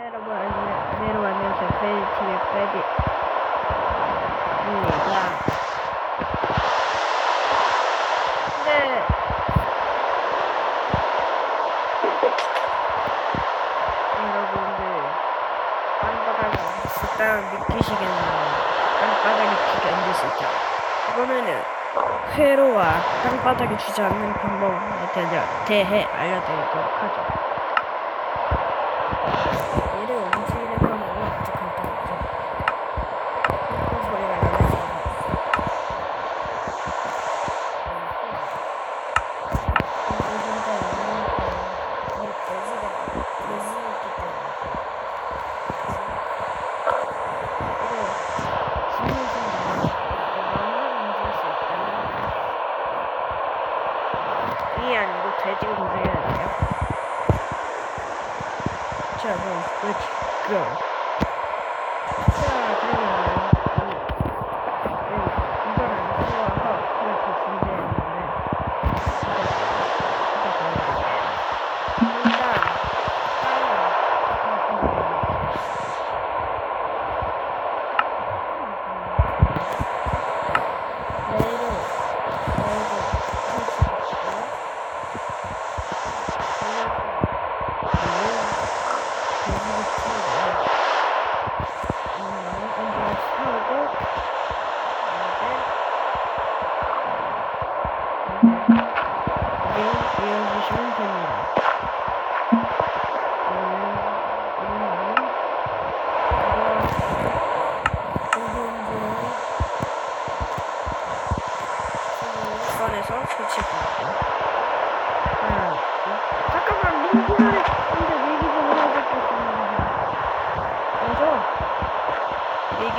여러분 안녕 안녕 저 프레디 팀의 프레디입니다. 근데 여러분들 깜빡하게 일단 느끼시겠나요? 깜빡하게 비가 안 되시죠? 이번에는 회로와 땅바닥에 주지 않는 방법에 대해 알려드리도록 하죠.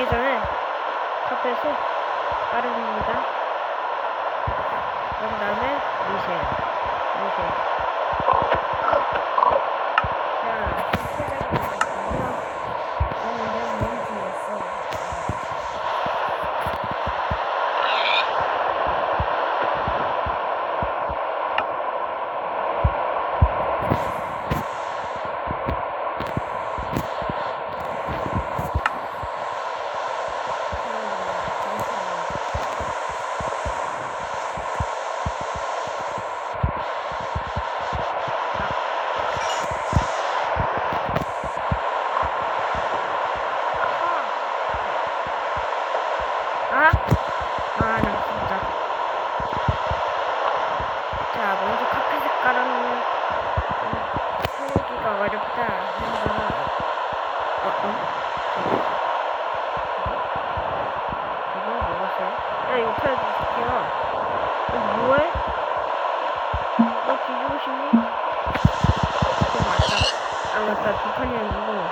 전에 카페에서 빠릅니다. 그런 다음에 미셸. 미셸. 아까 다. 북한이 아니고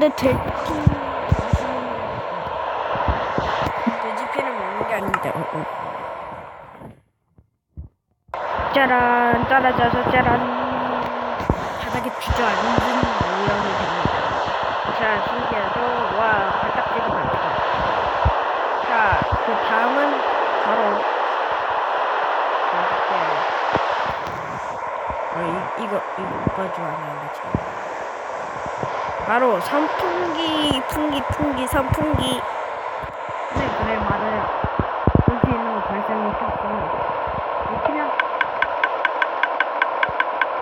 근데 돼지 돼지피를 먹는 게 아닌데. 어, 어. 짜란 따라져서 짜란 바닥에 주저앉은 모양이 됩니다. 자 신기하죠? 와 발딱지가 많다. 자 그 다음은 바로 어, 이, 이거 이거 오빠 좋아하는 거지. 바로 선풍기 풍기 풍기 선풍기. 네 그래 맞아요. 볼수 있는 거 발생이 켰어 그냥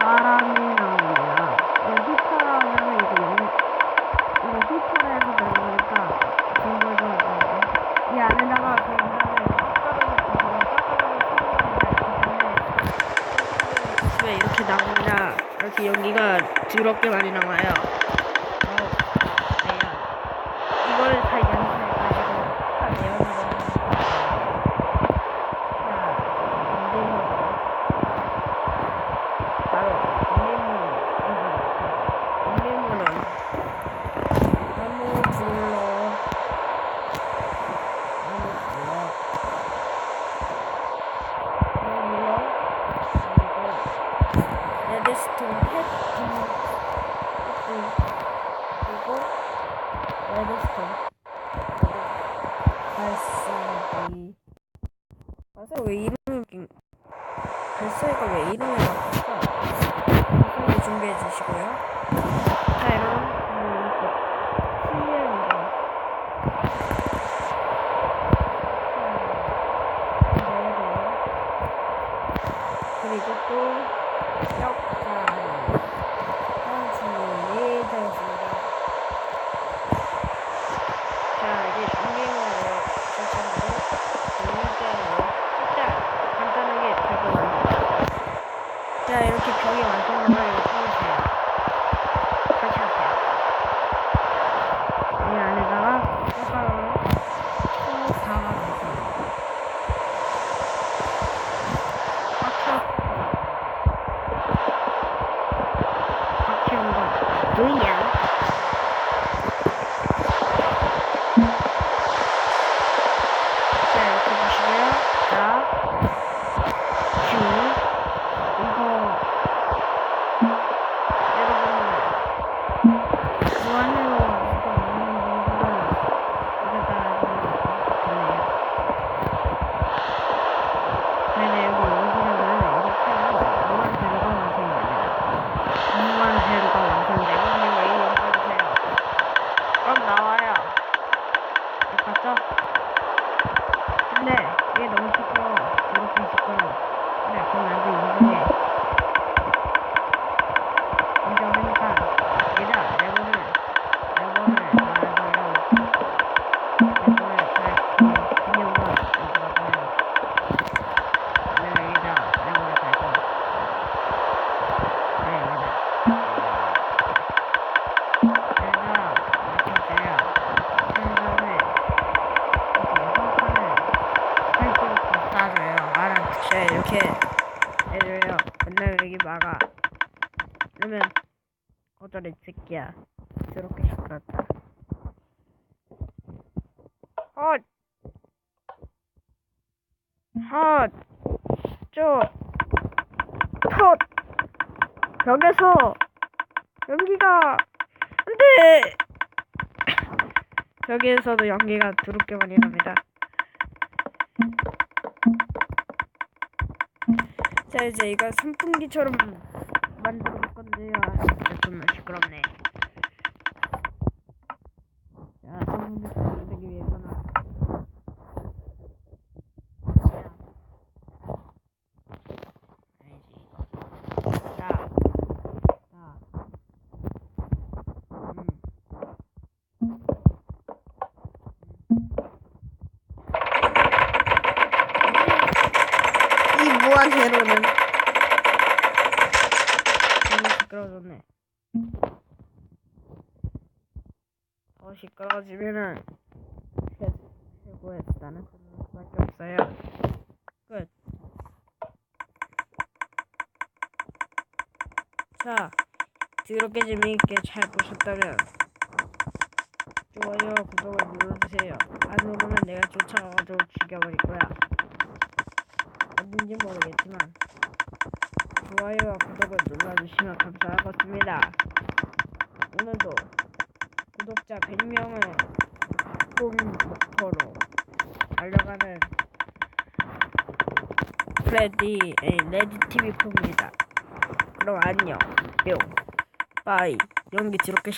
바람이 나옵니다 이거 히터라면 이거 영 이거 히터로 해서 되는 거니까 정말 좋아요 이 안에다가 그 다음에 왜 이렇게 나옵니다 이렇게 연기가 더럽게 많이 나와요 어, 네요. 이거를 다 연습해가지고 다 외우는 거는 자, 바로 인내문 인내문은 나무 불러 나무 불러 나무 불러 그리고 레드스톤 햇빛 그리고 레드스톤 발사기 발사 왜 이름이 웃긴 발사기가 왜 이름이 바뀌었어? 발사기 준비해 주시고요. 자 음, 이거. 실례입니다 그리고 또 역사 그러면 거절이 새끼야. 저렇게 시끄럽다. 헛! 헛! 저! 텄! 벽에서 연기가 안돼! 벽에서도 연기가 더럽게 많이 납니다. 자 이제 이거 선풍기처럼 만들어 볼 건데요. 아, 진짜 좀 시끄럽네. 자 선풍기 만들기 위해서는 자, 아니지 이거. 자, 자, 음. 이 무한 제로는 너무 시끄러워졌네. 최- 최고였다는 수밖에 없어요. 끝. 자, 더럽게 재미있게 잘 보셨다면 좋아요와 구독을 눌러주세요. 안 누르면 내가 쫓아가가지고 죽여버릴 거야. 어딘지 모르겠지만 좋아요와 구독을 눌러주시면 감사하겠습니다. 오늘도 구독자 100명을 꼭 목표로 달려가는 프레디 에 레디 TV 프입니다. 그럼 안녕. 뿅. 빠이. 연기 드럽게